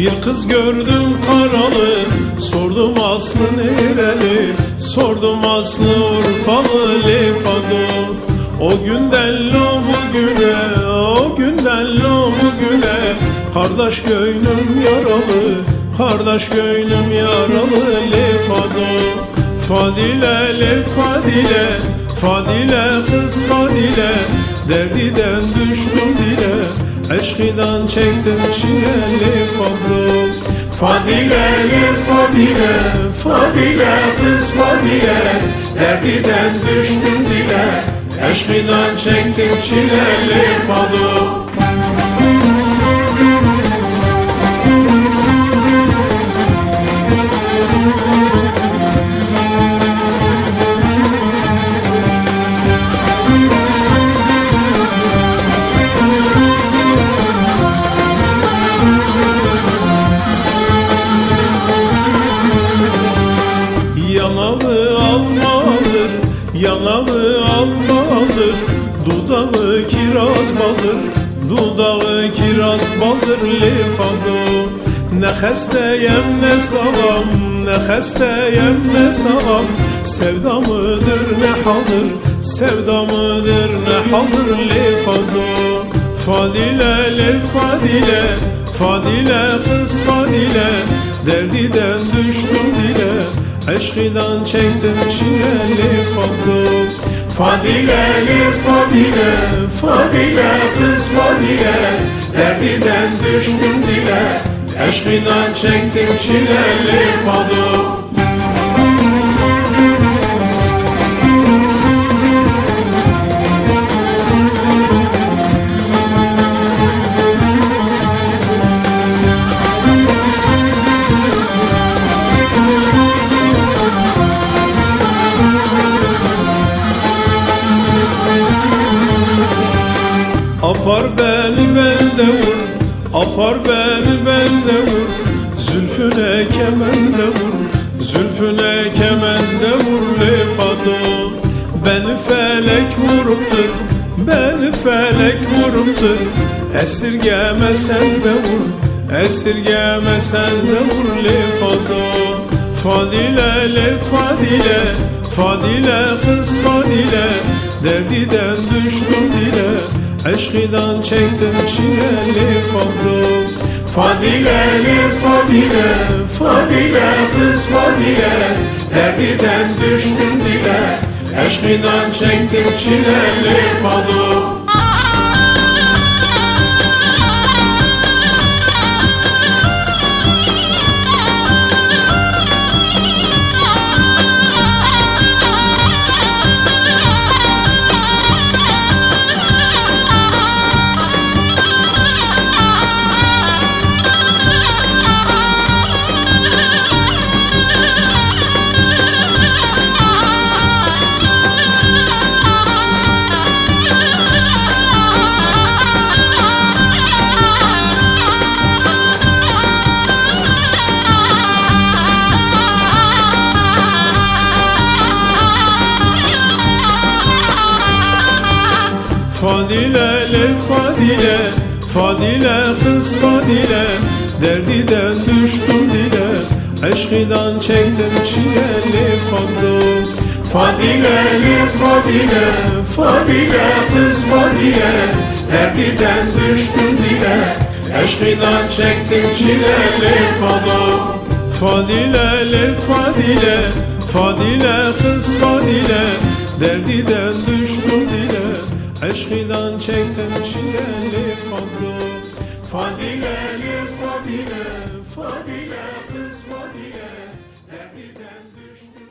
Bir kız gördüm karalı Sordum aslı nereli Sordum aslı Urfalı Lefado O günden lo bugüne O günden lo bugüne Kardeş gönlüm yaralı Kardeş gönlüm yaralı Lefado Fadile le fadile kız fadile Derdiden düştüm dile Eşkıdan çektim çileli fadro Fadile le fadile Fadile kız fadile. Derdiden düştüm dile. Eşkıdan çektim çileli fadro almalıdır Dudağı kiraz baldır, dudağı kiraz baldır Lefado Ne hesteyem ne sağam, ne hesteyem ne sağam Sevda mıdır ne haldır, sevda mıdır ne haldır Lefado Fadile le fadile, kız fadile Derdiden düştüm dile Eşkıdan çektim çileli fadım Fadileli fadile Fadile kız fadile. Derdiden düştüm dile Eşkıdan çektim çileli fadım Apar beni bende vur. Apar beni bende vur. Zülfüne kemende vur. Zülfüne kemende vur. Lefado Beni felek vuruptur. Beni felek vuruptur. Esirgeme sen de vur. Esirgeme sen de vur. Lefado Fadile le fadile. Fadile kız fadile. Derdiden düştüm dile Eşkıdan çektim çileli fadro Fadileli fadile Fadile kız fadile. Derdiden düştüm dile Eşkıdan çektim çileli fadro Fadile le fadile Fadile kız fadile Derdiden düştüm dile Eşkıdan çektim çileli fadro Fadile le fadile Fadile kız fadile Derdiden düştüm dile Eşkıdan çektim çileli fadro Fadile le fadile Fadile kız fadile Derdiden düştüm dile Eşkıdan çektim çileli fadro Fadileli fadile Fadile kız fadile. Derdiden düştüm